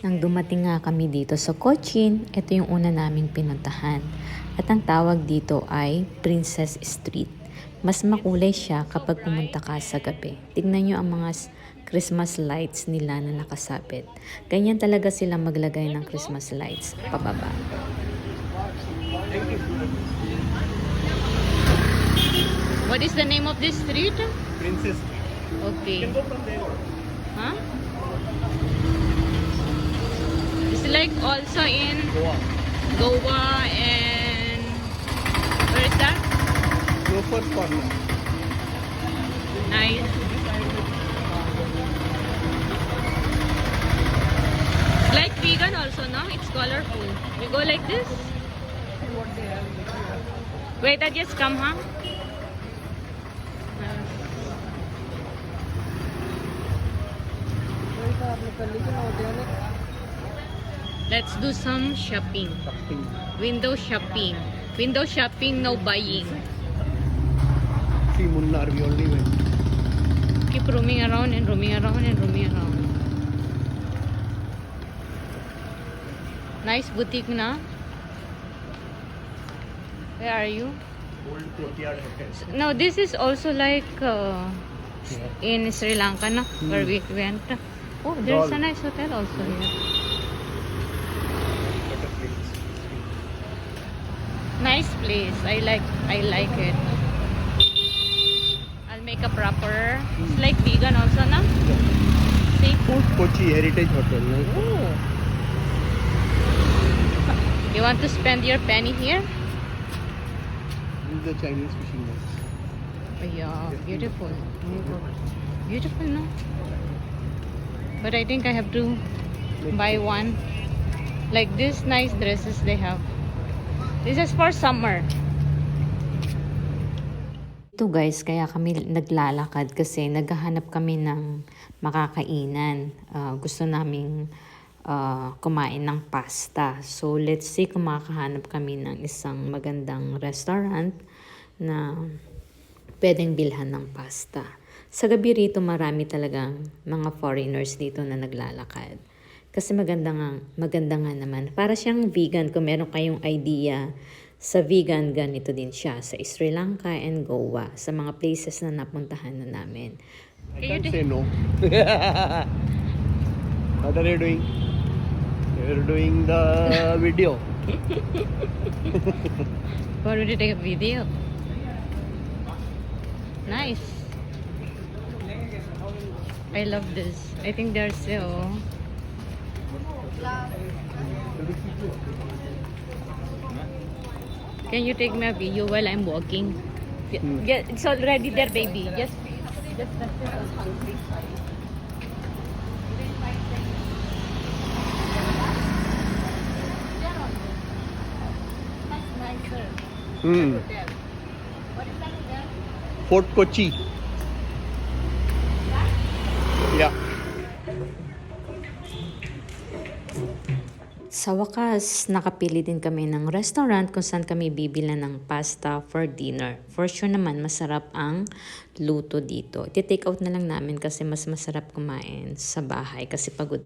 Nang dumating nga kami dito sa Cochin, ito yung una naming pinuntahan. At ang tawag dito ay Princess Street. Mas makulay siya kapag pumunta ka sa gabi. Tignan nyo ang mga Christmas lights nila na nakasabit. Ganyan talaga sila maglagay ng Christmas lights pababa. What is the name of this street? Princess. Okay. go from there. Huh? Like also in Goa. Goa and where is that? Loafers Corner. Nice. It's like vegan also, no? It's colorful. We go like this. Wait, I just come, huh? Let's do some shopping. Shopping. Window shopping. Window shopping, no buying. See Munnar, we only went. Keep roaming around and roaming around and roaming around. Nice boutique na. Where are you? Old hotel. No, this is also like uh, in Sri Lanka, no? Where we went. Oh, there's a nice hotel also here. Better place. Nice place. I like. I like it. I'll make a proper. It's like vegan also, no? See. Kochi Heritage Hotel. No? Oh. You want to spend your penny here? This is the Chinese fishing boat. Oh, yeah, beautiful. Beautiful, no? But I think I have to buy one. Like this nice dresses they have. This is for summer. Ito guys, kaya kami naglalakad kasi naghahanap kami ng makakainan. Ah, gusto naming ah, kumain ng pasta. So let's see kung makakahanap kami ng isang magandang restaurant na pwedeng bilhan ng pasta. Sa gabi rito marami talagang mga foreigners dito na naglalakad. Kasi maganda nga, maganda nga naman. Para siyang vegan, kung meron kayong idea sa vegan, ganito din siya. Sa Sri Lanka and Goa. Sa mga places na napuntahan na namin. I can't say no. what are you doing? You're doing the video. Why would you take a video? Nice. I love this. I think they're so... Can you take me a video while I'm walking? Hmm. get- it's already there, baby. Just, just touch it also, please. That's nicer. Hmm. What is that? Fort Kochi. Sa wakas, nakapili din kami ng restaurant kung saan kami bibila ng pasta for dinner. For sure naman, masarap ang luto dito. Iti-take out na lang namin kasi mas masarap kumain sa bahay kasi pagod